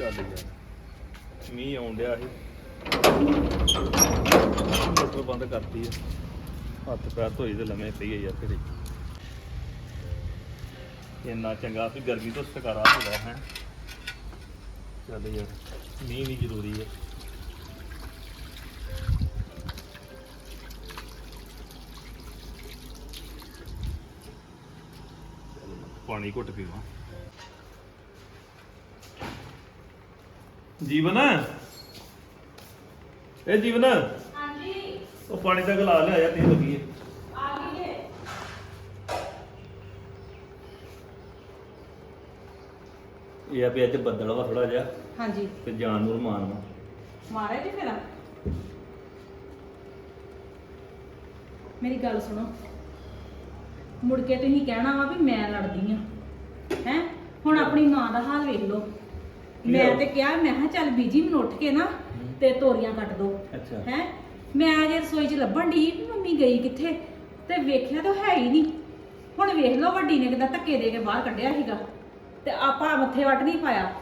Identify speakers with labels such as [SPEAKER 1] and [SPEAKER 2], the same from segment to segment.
[SPEAKER 1] ਚੱਲ ਯਾਰ ਮੀਂਹ ਆਉਣ ਡਿਆ ਸੀ। ਮੋਟਰ ਬੰਦ ਕਰਤੀ ਆ। ਹੱਥ ਪੈਰ ਧੋਈ ਤੇ ਲੰਮੇ ਪਈ ਯਾਰ ਘਰੇ ਇੰਨਾ ਚੰਗਾ ਵੀ ਗਰਮੀ ਤੋਂ ਛੁਟਕਾਰਾ ਹੁੰਦਾ ਹੈ। ਚੱਲ ਯਾਰ, ਮੀਂਹ ਵੀ ਜ਼ਰੂਰੀ ਹੈ ਪਾਣੀ ਘੁੱਟ ਪੀਵਾਂ। ਜੀਵਨ? ਇਹ ਜੀਵਨ?
[SPEAKER 2] ਹਾਂਜੀ।
[SPEAKER 1] ਉਹ ਪਾਣੀ ਦਾ ਗਲਾ ਲਿਆ ਯਾਰ ਤੇ ਲੱਗੀ ਹੈ
[SPEAKER 2] ਆ ਗਈ ਜੇ
[SPEAKER 1] ਇਹ ਆ ਵੀ ਅੱਜ ਬੱਦਲ ਵਾ ਥੋੜਾ ਜਿਹਾ।
[SPEAKER 2] ਹਾਂਜੀ।
[SPEAKER 1] ਤੇ ਜਾਨ ਨੂੰ ਰਮਾਨ ਵਾ।
[SPEAKER 2] ਮਾਰਿਆ ਜੀ ਫਿਰ? ਮੇਰੀ ਗੱਲ ਸੁਣੋ। ਮੁੜ ਕੇ ਤੁਸੀਂ ਕਹਿਣਾ ਵਾ ਵੀ ਮੈਂ ਲੜਦੀ ਆ। ਹੈ? ਹੁਣ ਆਪਣੀ ਮਾਂ ਦਾ ਹਾਲ ਵੇਖ ਲਓ। ਮੈਂ? ਤੇ ਕਿਹਾ ਮੈਂ ਕਿਹਾ ਚੱਲ ਬੀਜੀ ਮੈਨੂੰ ਉੱਠ ਕੇ ਨਾ ਤੇ ਤੋਰੀਆਂ ਕੱਟ ਦੋ।
[SPEAKER 1] ਅੱਛਾ।
[SPEAKER 2] ਹੈ? ਮੈਂ ਜੇ ਰਸੋਈ 'ਚ ਲੱਭਣ ਦੀ ਵੀ ਮੰਮੀ ਗਈ ਕਿੱਥੇ? ਤੇ ਵੇਖਿਆ ਤਾਂ ਹੈ ਹੀ ਨਹੀਂ। ਹੁਣ ਵੇਖ ਲਓ ਵੱਡੀ ਨੇ ਕਿਦਾਂ ਧੱਕੇ ਦੇ ਕੇ ਬਾਹਰ ਕੱਢਿਆ ਸੀਗਾ। ਤੇ ਆਪਾਂ ਮੱਥੇ ਵੱਟ ਨਹੀਂ ਪਾਇਆ।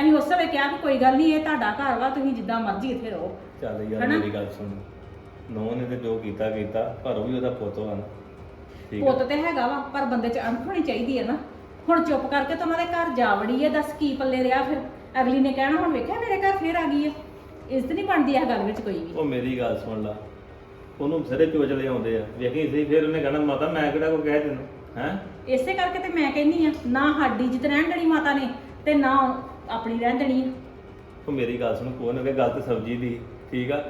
[SPEAKER 2] ਅਸੀਂ ਉਸ ਵੇਲੇ ਕਿਹਾ ਕਿ ਕੋਈ ਗੱਲ ਨਹੀਂ ਇਹ ਤੁਹਾਡਾ ਘਰ ਵਾ ਤੁਸੀਂ ਜਿੱਦਾਂ ਮਰਜ਼ੀ ਇੱਥੇ ਰਹੋ।
[SPEAKER 1] ਚੱਲ ਯਾਰ
[SPEAKER 2] ਹਨਾ?
[SPEAKER 1] ਮੇਰੀ ਗੱਲ ਸੁਣ। ਨੋ ਨੇ ਤੇ ਜੋ ਕੀਤਾ ਕੀਤਾ ਪਰ ਉਹ ਵੀ ਉਹਦਾ ਪੁੱਤ ਵਾ ਨਾ। ਠੀਕ
[SPEAKER 2] ਪੁੱਤ ਤੇ ਹੈਗਾ ਵਾ ਪਰ ਬੰਦੇ 'ਚ ਅਣਖ ਹੋਣੀ ਚਾਹੀਦੀ ਹੈ ਨਾ। ਹੁਣ ਚੁੱਪ ਕਰਕੇ ਤਾਂ ਉਹਨਾਂ ਦੇ ਘਰ ਜਾ ਵੜੀ ਹੈ ਦੱਸ ਕੀ ਪੱਲੇ ਰਿਹਾ ਫਿਰ? ਅਗਲੀ ਨੇ ਕਹਿਣਾ ਹੁਣ ਵੇਖਿਆ ਮੇਰੇ ਘਰ ਫੇਰ ਆ ਗਈ ਹੈ ਇੱਜ਼ਤ ਨਹੀਂ ਬਣਦੀ ਇਹ ਗੱਲ ਵਿੱਚ ਕੋਈ ਵੀ।
[SPEAKER 1] ਉਹ ਮੇਰੀ ਗੱਲ ਸੁਣ ਲਾ। ਉਹਨੂੰ ਸਿਰੇ ਚੋਚਲੇ ਆਉਂਦੇ ਆ। ਵੇਖੀ ਸਹੀ ਫਿਰ ਉਹਨੇ ਕਹਿਣਾ ਮਾਤਾ ਮੈਂ ਕਿਹੜਾ ਕੋ ਕਹਿ ਤੈਨੂੰ? ਹੈ?
[SPEAKER 2] ਇਸੇ ਕਰਕੇ ਤੇ ਮੈਂ ਕਹਿੰਨੀ ਆ ਨਾ ਸਾਡੀ ਜਿੱਤ ਰਹਿਣ ਦੇਣੀ ਮਾਤਾ ਨੇ ਤੇ ਨਾ ਆਪਣੀ ਰਹਿਣ ਦੇਣੀ ਆ।
[SPEAKER 1] ਉਹ ਮੇਰੀ ਗੱਲ ਸੁਣ ਕੋਈ ਨਾ ਕਿ ਗੱਲ ਤੇ ਸਬਜ਼ੀ ਦੀ ਠੀਕ ਆ?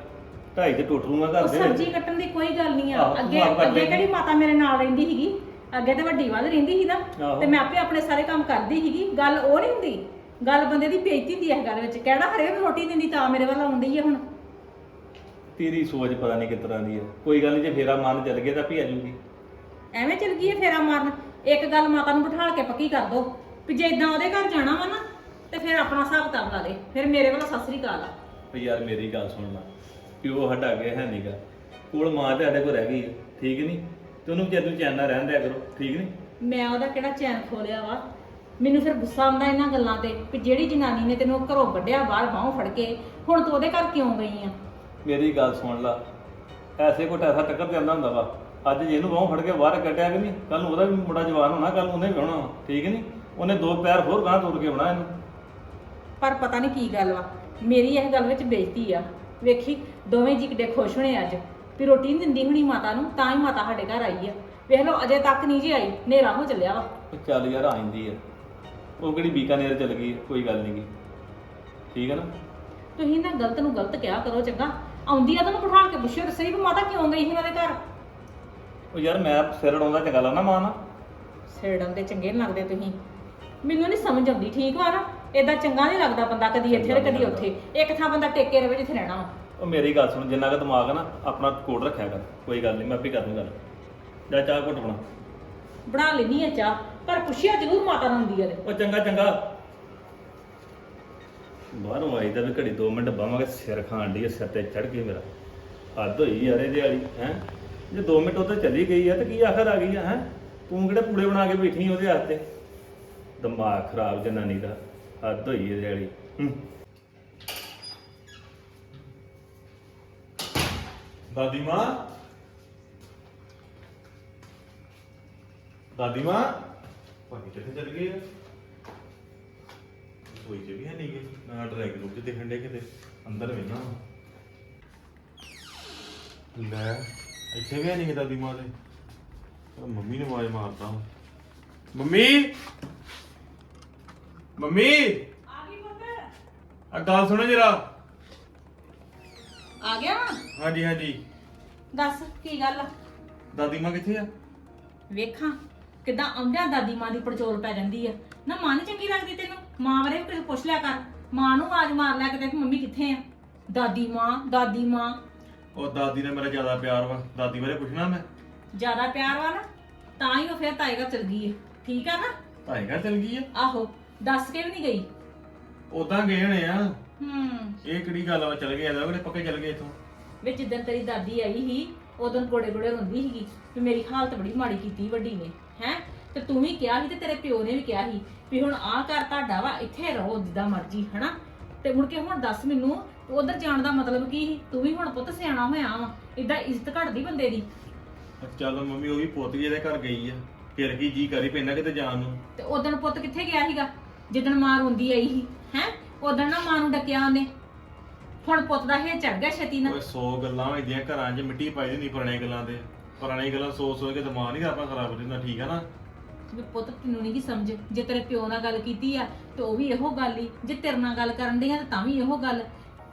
[SPEAKER 1] ਢਾਈ ਤੇ ਟੁੱਟ ਰੂਗਾ ਘਰ
[SPEAKER 2] ਉਹ
[SPEAKER 1] ਦੇ
[SPEAKER 2] ਸਬਜ਼ੀ
[SPEAKER 1] ਵਿੱਚ।
[SPEAKER 2] ਕੱਟਣ ਦੀ ਕੋਈ ਗੱਲ ਨਹੀਂ ਆ।
[SPEAKER 1] ਆਹੋ,
[SPEAKER 2] ਅੱਗੇ ਅੱਗੇ। ਕਿਹੜੀ ਮਾਤਾ ਮੇਰੇ ਨਾਲ ਰਹਿੰਦੀ ਸੀਗੀ? ਅੱਗੇ ਤੇ ਵੱਡੀ ਵੱਲ ਰਹਿੰਦੀ ਸੀ ਨਾ
[SPEAKER 1] ਆਹੋ।
[SPEAKER 2] ਤੇ ਮੈਂ ਆਪੇ ਆਪਣੇ ਸਾਰੇ ਕੰਮ ਕਰਦੀ ਸੀਗੀ। ਗੱਲ ਉਹ ਨਹੀਂ ਹੁੰਦੀ ਗੱਲ ਬੰਦੇ ਦੀ ਬੇਇੱਜ਼ਤੀ ਹੈ ਇਸ ਗੱਲ ਵਿੱਚ। ਕਹਿਣਾ ਹਰੇ ਰੋਟੀ ਦਿੰਦੀ ਤਾਂ ਮੇਰੇ ਵੱਲ ਆਉਂਦੀ ਹੈ ਹੁਣ।
[SPEAKER 1] ਤੇਰੀ ਸੋਚ ਪਤਾ ਨਹੀਂ ਕਿਸ ਤਰ੍ਹਾਂ ਦੀ ਹੈ ਕੋਈ ਗੱਲ ਨਹੀਂ ਜੇ ਫੇਰਾ ਮਨ ਚੱਲ ਗਿਆ ਤਾਂ ਵੀ ਆ ਜੂਗੀ
[SPEAKER 2] ਐਵੇਂ ਚਲ ਗਈ ਹੈ ਫੇਰਾ ਮਾਰਨ। ਇੱਕ ਗੱਲ ਮਾਤਾ ਨੂੰ ਬਿਠਾਲ ਕੇ ਪੱਕੀ ਕਰ ਦੋ ਵੀ ਜੇ ਇਦਾਂ ਉਹਦੇ ਘਰ ਜਾਣਾ ਵਾ ਨਾ ਤੇ ਫਿਰ ਆਪਣਾ ਹਿਸਾਬ ਕਿਤਾਬ ਲਾ ਦੇ। ਫਿਰ ਮੇਰੇ ਵੱਲੋਂ ਸਤਿ ਸ੍ਰੀ ਅਕਾਲ ਆ।
[SPEAKER 1] ਵੀ ਯਾਰ ਮੇਰੀ ਗੱਲ ਸੁਣ ਲਾ ਪਿਓ ਸਾਡਾ ਅੱਗੇ ਹੈ ਨਹੀਂਗਾ ਕੋਲ ਮਾਂ ਤੇ ਸਾਡੇ ਕੋਲ ਰਹਿ ਗਈ ਹੈ ਠੀਕ ਨਹੀਂ ਤੇ ਉਹਨੂੰ ਜੇ ਤੂੰ ਚੈਨ ਨਾਲ ਰਹਿਣ ਦਿਆ ਕਰੋ ਠੀਕ ਨਹੀਂ
[SPEAKER 2] ਮੈਂ ਉਹਦਾ ਕਿਹੜਾ ਚੈਨ ਖੋਲਿਆ ਵਾ? ਮੈਨੂੰ ਫਿਰ ਗੁੱਸਾ ਆਉਂਦਾ ਇਹਨਾਂ ਗੱਲਾਂ ਤੇ ਕਿ ਜਿਹੜੀ ਜਨਾਨੀ ਨੇ ਤੈਨੂੰ ਘਰੋਂ ਕੱਢਿਆ ਬਾਹਰ ਬਾਹੋਂ ਫੜ ਕੇ ਹੁਣ ਤੂੰ ਉਹਦੇ ਘਰ ਕਿਉਂ ਗਈ ਆ?
[SPEAKER 1] ਮੇਰੀ ਗੱਲ ਸੁਣ ਲਾ। ਐਸੇ ਕੋ ਐਸਾ ਟੱਕਰ ਜਾਂਦਾ ਹੁੰਦਾ ਵਾ। ਅੱਜ ਜੇ ਇਹਨੂੰ ਬਾਹੋਂ ਫੜ ਕੇ ਬਾਹਰ ਕੱਢਿਆ ਕਿ ਨਹੀਂ ਕੱਲ ਨੂੰ ਉਹਦਾ ਵੀ ਮੁੰਡਾ ਜਵਾਨ ਹੋਣਾ ਕੱਲ ਨੂੰ ਉਹਨੇ ਵੀ ਹੋਣਾ ਵਾ, ਠੀਕ ਨਹੀਂ ਉਹਨੇ ਦੋ ਪੈਰ ਹੋਰ ਗਾਂ ਤੁਰ ਕੇ ਹੋਣਾ ਇਹਨੂੰ।
[SPEAKER 2] ਪਰ ਪਤਾ ਨਹੀਂ ਕੀ ਗੱਲ ਵਾ। ਮੇਰੀ ਇਹ ਗੱਲ ਵਿੱਚ ਬੇਇੱਜ਼ਤੀ ਆ। ਵੇਖੀ ਦੋਵੇਂ ਜੀ ਕਿੱਡੇ ਖੁਸ਼ ਹੋਣੇ ਅੱਜ। ਵੀ ਰੋਟੀ ਨਹੀਂ ਦਿੰਦੀ ਹੁਣੀ ਮਾਤਾ ਨੂੰ ਤਾਂ ਹੀ ਮਾਤਾ ਸਾਡੇ ਘਰ ਆਈ ਆ। ਵੇਖ ਲਓ ਅਜੇ ਤੱਕ ਨਹੀਂ ਜੀ ਆਈ ਹਨੇਰਾ ਹੋ ਚੱਲਿਆ ਵਾ।
[SPEAKER 1] ਉਹ ਚੱਲ ਯਾਰ ਆ ਜਾਂਦੀ ਆ। ਉਹ ਕਿਹੜੀ ਬੀਕਾਨੇਰ ਚਲ ਗਈ ਕੋਈ ਗੱਲ ਨਹੀਂ ਗੀ। ਠੀਕ ਹੈ ਨਾ?
[SPEAKER 2] ਤੁਸੀਂ ਨਾ ਗਲਤ ਨੂੰ ਗਲਤ ਕਿਹਾ ਕਰੋ ਚੰਗਾ। ਆਉਂਦੀ ਆ ਤੁਹਾਨੂੰ ਬਿਠਾ ਕੇ ਪੁੱਛਿਓ ਤੇ ਸਹੀ ਵੀ ਮਾਤਾ ਕਿਉਂ ਗਈ ਸੀ ਉਹਨਾਂ ਦੇ ਘਰ?
[SPEAKER 1] ਉਹ ਯਾਰ ਮੈਂ ਸਿਰ ਅੜਾਉਂਦਾ ਚੰਗਾ ਲੱਗਦਾ ਮਾਂ ਨਾ
[SPEAKER 2] ਸਿਰੜਨ ਦੇ ਚੰਗੇ ਨੀ ਲੱਗਦੇ ਤੁਸੀਂ। ਮੈਨੂੰ ਨਹੀਂ ਸਮਝ ਆਉਂਦੀ ਠੀਕ ਵਾ ਨਾ? ਏਦਾਂ ਚੰਗਾ ਨਹੀਂ ਲੱਗਦਾ ਬੰਦਾ ਕਦੀ ਇੱਥੇ ਤੇ ਕਦੀ ਉੱਥੇ। ਇੱਕ ਥਾਂ ਬੰਦਾ ਟੇਕੇ ਰਵੇ ਜਿੱਥੇ ਰਹਿਣਾ ਵਾ।
[SPEAKER 1] ਉਹ ਮੇਰੀ ਗੱਲ ਸੁਣ ਜਿੰਨਾ ਕੁ ਦਿਮਾਗ ਨਾ ਆਪਣਾ ਕੋਡ ਰੱਖਿਆ ਕਰ। ਕੋਈ ਗੱਲ ਨਹੀਂ ਮੈਂ ਆਪੇ ਕਰ ਦੂੰ ਗੱਲ। ਜਾ ਚਾਹ ਘੁੱਟ ਬਣਾ।
[SPEAKER 2] ਬਣਾ ਲੈਣੀ ਆ ਚਾਹ ਪਰ ਪੁੱਛਿਆ ਜ਼ਰੂਰ ਮਾਤਾ ਨੂੰ ਹੁੰਦੀ ਆ
[SPEAKER 1] ਉਹ ਚੰਗਾ ਚੰਗਾ। ਬਾਹਰੋਂ ਆਈ ਤਾਂ ਵੀ ਘੜੀ 2 ਮਿੰਟ ਬਾਵਾਂਗੇ ਸਿਰ ਖਾਣ ਦੀ ਸਿਰ ਤੇ ਚੜ ਗਈ ਮੇਰਾ। ਹੱਦ ਹੋਈ ਯਾਰ ਇਹਦੇ ਵਾਲੀ ਹੈ? ਜੇ 2 ਮਿੰਟ ਉੱਤੇ ਚਲੀ ਗਈ ਆ ਤੇ ਕੀ ਆਖਰ ਆ ਗਈ ਆ ਹੈ? ਤੂੰ ਕਿਹੜੇ ਪੂੜੇ ਬਣਾ ਕੇ ਬੈਠੀ ਉਹਦੇ ਹੱਥ ਤੇ? ਦਿਮਾਗ ਖਰਾਬ ਜਨਾਨੀ ਦਾ। ਹੱਦ ਹੋਈ ਇਹਦੇ ਵਾਲੀ ਹੂੰ। ਦਾਦੀ ਮਾਂ। ਦਾਦੀ ਮਾਂ। ਭਾਜੀ ਕਿੱਥੇ ਚਲ ਗਏ ਆ? ਕੋਈ ਚ ਵੀ ਹੈ ਨਹੀਂ ਗੇ। ਨਾ ਡਰੈਗ ਰੂਪ ਚ ਦਿਖਣ ਡੇ ਕਿਤੇ। ਅੰਦਰ ਵੇਨਾ ਲੈ ਇੱਥੇ ਵੀ ਹੈ ਨਹੀਂ ਗੇ ਦਾਦੀ ਮਾਂ ਦੇ। ਮੰਮੀ ਨੇ ਆਵਾਜ਼ ਮਾਰਦਾ ਮੰਮੀ! ਮੰਮੀ!
[SPEAKER 2] ਆ ਗਈ ਪੁੱਤ।
[SPEAKER 1] ਆ ਗੱਲ ਸੁਣੋ ਜਰਾ।
[SPEAKER 2] ਆ ਗਿਆ ਵਾ?
[SPEAKER 1] ਹਾਂਜੀ ਹਾਂਜੀ।
[SPEAKER 2] ਦੱਸ ਕੀ ਗੱਲ ਆ?
[SPEAKER 1] ਦਾਦੀ ਮਾਂ ਕਿੱਥੇ ਆ?
[SPEAKER 2] ਵੇਖਾਂ ਕਿਦਾਂ ਆਉਂਦਿਆਂ ਦਾਦੀ ਮਾਂ ਦੀ ਪੜਚੋਲ ਪੈ ਜਾਂਦੀ ਆ। ਨਾ ਮਾਂ ਨੀ ਚੰਗੀ ਲੱਗਦੀ ਤੈਨੂੰ? ਮਾਂ ਬਾਰੇ ਵੀ ਕੁਝ ਪੁੱਛ ਲਿਆ ਕਰ। ਮਾਂ ਨੂੰ ਆਵਾਜ਼ ਮਾਰ ਲਿਆ ਕਿਤੇ ਕਿ ਮੰਮੀ ਕਿੱਥੇ ਆ। ਦਾਦੀ ਮਾਂ ਦਾਦੀ ਮਾਂ।
[SPEAKER 1] ਉਹ ਦਾਦੀ ਨੇ ਮੇਰਾ ਜ਼ਿਆਦਾ ਪਿਆਰ ਵਾ। ਦਾਦੀ ਬਾਰੇ ਪੁੱਛਣਾ ਮੈਂ?
[SPEAKER 2] ਜ਼ਿਆਦਾ ਪਿਆਰ ਵਾ ਨਾ ਤਾਂ ਹੀ ਉਹ ਫਿਰ ਤਾਏਗਾ ਚਲ ਗਈ ਹੈ ਠੀਕ ਆ ਨਾ?
[SPEAKER 1] ਭਾਈ ਘਰ ਚਲ ਗਈ ਆ?
[SPEAKER 2] ਆਹੋ ਦੱਸ ਕੇ ਵੀ ਨਹੀਂ ਗਈ।
[SPEAKER 1] ਉਦਾਂ ਗਏ ਹੋਣੇ ਆ।
[SPEAKER 2] ਹੂੰ।
[SPEAKER 1] ਇਹ ਕਿਹੜੀ ਗੱਲ ਆ ਚਲ ਗਏ ਆ ਉਹਨੇ ਪੱਕੇ ਚਲ ਗਏ ਇਥੋਂ।
[SPEAKER 2] ਵਿੱਚ ਜਿੱਦਣ ਤੇਰੀ ਦਾਦੀ ਆਈ ਸੀ ਉਦੋਂ ਗੋੜੇ ਗੋੜੇ ਰੋਂਦੀ ਸੀਗੀ ਵੀ ਮੇਰੀ ਹਾਲਤ ਬੜੀ ਮਾੜੀ ਕੀਤੀ ਵੱਡੀ ਨੇ ਹੈ? ਤੇ ਤੂੰ ਵੀ ਕਿਹਾ ਸੀ ਤੇ ਤੇਰੇ ਪਿਓ ਨੇ ਵੀ ਕਿਹਾ ਸੀ ਵੀ ਹੁਣ ਆਹ ਘਰ ਤੁਹਾਡਾ ਵਾ ਇੱਥੇ ਰਹੋ ਜਿੱਦਾਂ ਮਰਜ਼ੀ ਹਨਾ? ਤੇ ਮੁੜ ਕੇ ਹੁਣ ਦੱਸ ਮੈਨੂੰ ਉਧਰ ਜਾਣ ਦਾ ਮਤਲਬ ਕੀ ਸੀ? ਤੂੰ ਵੀ ਹੁਣ ਪੁੱਤ ਸਿਆਣਾ ਹੋਇਆ ਵਾ ਇਦਾਂ ਇੱਜ਼ਤ ਘਟਦੀ ਬੰਦੇ ਦੀ।
[SPEAKER 3] ਚੱਲ ਮੰਮੀ ਉਹ ਵੀ ਪੁੱਤ ਜੀ ਦੇ ਘਰ ਗਈ ਆ ਫਿਰ ਕੀ ਜੀ ਕਰੀ ਪੈਂਦਾ ਕਿਤੇ ਜਾਣ ਨੂੰ?
[SPEAKER 2] ਤੇ ਉਦਣ ਪੁੱਤ ਕਿੱਥੇ ਗਿਆ ਸੀਗਾ? ਜਿੱਦਣ ਮਾਂ ਰੋਂਦੀ ਆਈ ਸੀ ਹੈ? ਉਦਣ ਨਾ ਮਾਂ ਨੂੰ ਡੱਕਿਆ ਉਹਨੇ। ਹੁਣ ਪੁੱਤ ਦਾ ਹੇ ਚੜ ਗਿਆ ਛੇਤੀ ਨਾਲ
[SPEAKER 3] ਓਏ 100 ਗੱਲਾਂ ਹੁੰਦੀਆਂ ਘਰਾਂ 'ਚ ਮਿੱਟੀ ਪਾਈ ਹੁੰਦੀ ਪੁਰਾਣੀਆਂ ਗੱਲਾਂ ਦੇ ਪੁਰਾਣੀਆਂ ਗੱਲਾਂ ਸੋਚ ਸੋਚ ਕੇ ਦਿਮਾਗ ਨਹੀਂ ਆਪਣਾ ਖਰਾਬ ਹੋ ਜਾਂਦਾ ਠੀਕ ਆ ਨਾ?
[SPEAKER 2] ਵੀ ਪੁੱਤ ਤੈਨੂੰ ਨਹੀਂ ਕੀ ਸਮਝ ਜੇ ਤੇਰੇ ਪਿਓ ਨਾਲ ਗੱਲ ਕੀਤੀ ਆ ਤੇ ਉਹ ਵੀ ਇਹੋ ਗੱਲ ਹੀ ਜੇ ਤੇਰੇ ਨਾਲ ਗੱਲ ਕਰਨ ਦੇ ਆ ਤਾਂ ਤਾਂ ਵੀ ਇਹੋ ਗੱਲ।